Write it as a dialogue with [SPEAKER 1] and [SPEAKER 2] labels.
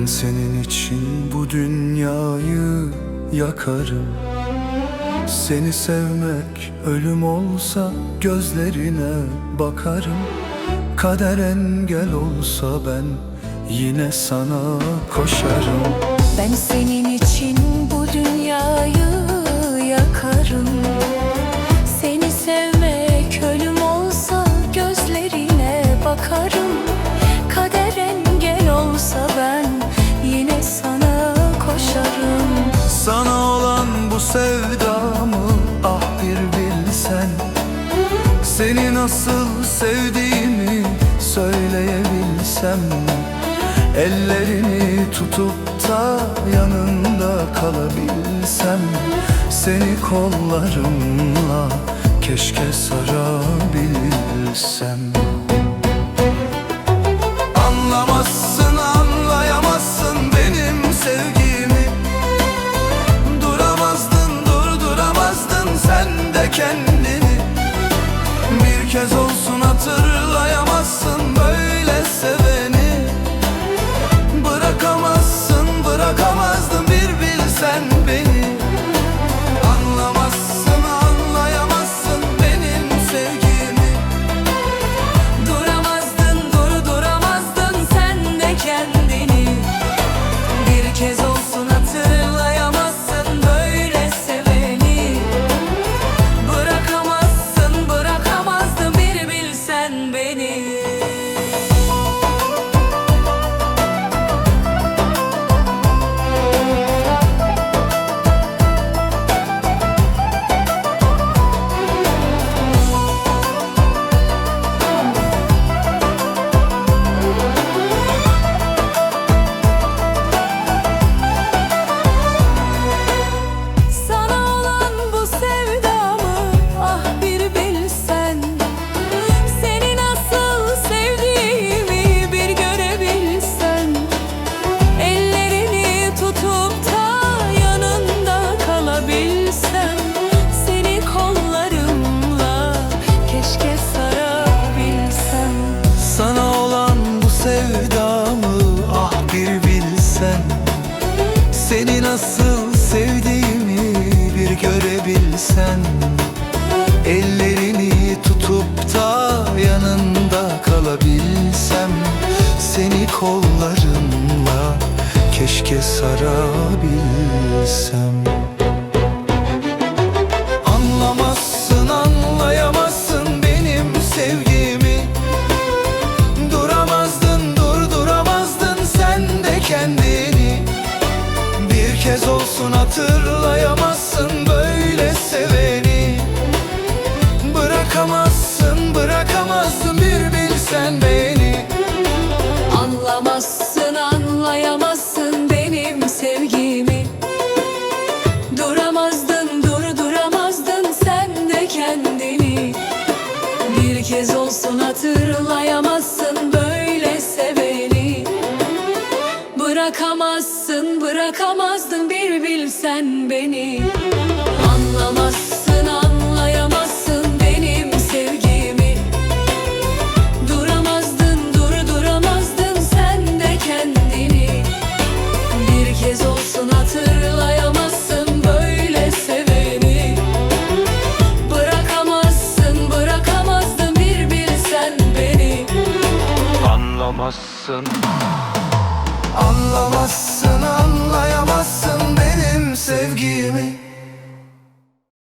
[SPEAKER 1] Ben senin için bu dünyayı yakarım. Seni sevmek ölüm olsa gözlerine bakarım. Kader engel olsa ben yine sana koşarım.
[SPEAKER 2] Ben senin Seni
[SPEAKER 1] nasıl sevdiğimi söyleyebilsem Ellerini tutup da yanında kalabilsem Seni kollarımla keşke sarabilsem. Anlamazsın
[SPEAKER 2] tutup da yanında kalabilsem Seni kollarımla keşke sarabilsem.
[SPEAKER 1] Anlamazsın anlayamazsın benim sevgimi. Duramazdın durduramazdın sen de kendini. Bir kez olsun hatırlayamazsın
[SPEAKER 2] Anlamazsın anlayamazsın benim sevgimi. Duramazdın durduramazdın sen de kendini. Bir kez olsun hatırlayamazsın böyle seveni. Bırakamazsın bırakamazdın bir bilsen beni. Anlamazsın
[SPEAKER 1] Anlamazsın. Anlamazsın anlayamazsın benim sevgimi